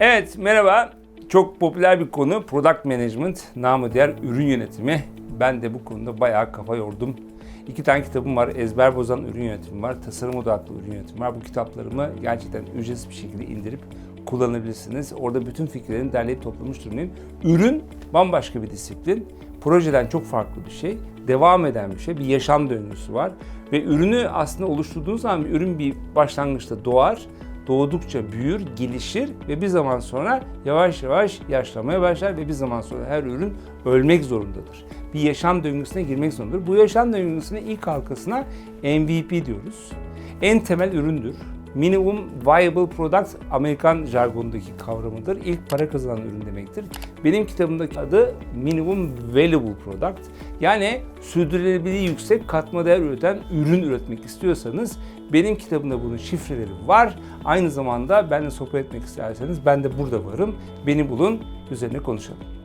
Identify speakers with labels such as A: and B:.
A: Evet merhaba. Çok popüler bir konu Product Management, namı diğer ürün yönetimi. Ben de bu konuda bayağı kafa yordum. İki tane kitabım var. Ezber bozan ürün yönetimi var. Tasarım odaklı ürün yönetimi var. Bu kitaplarımı gerçekten ücretsiz bir şekilde indirip kullanabilirsiniz. Orada bütün fikirlerini derleyip toplamış durumdayım. Ürün bambaşka bir disiplin. Projeden çok farklı bir şey. Devam eden bir şey. Bir yaşam döngüsü var. Ve ürünü aslında oluşturduğunuz zaman ürün bir başlangıçta doğar doğdukça büyür, gelişir ve bir zaman sonra yavaş yavaş yaşlamaya başlar ve bir zaman sonra her ürün ölmek zorundadır. Bir yaşam döngüsüne girmek zorundadır. Bu yaşam döngüsüne ilk halkasına MVP diyoruz. En temel üründür. Minimum Viable Product Amerikan jargonundaki kavramıdır. İlk para kazanan ürün demektir. Benim kitabımdaki adı Minimum Valuable Product. Yani sürdürülebilirliği yüksek katma değer üreten ürün üretmek istiyorsanız benim kitabımda bunun şifreleri var. Aynı zamanda benimle sohbet etmek isterseniz ben de burada varım. Beni bulun, üzerine konuşalım.